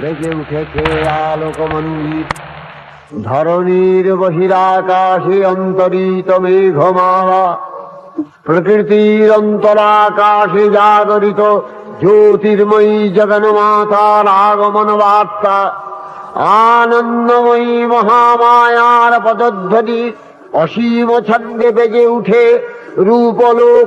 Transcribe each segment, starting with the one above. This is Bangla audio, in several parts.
জেগে উঠেছে আলোকমণ্ডিত ধরণীর বহিরাকাশে অন্তরিত মেঘমালা, প্রকৃতির অন্তরাকাশে জাগরিত জ্যোতির্ময়ী আগমন বার্তা, আনন্দময়ী মহামায়ার পদধ্বনি অসীম ছন্দে বেজে উঠে রূপলোক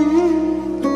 mundo.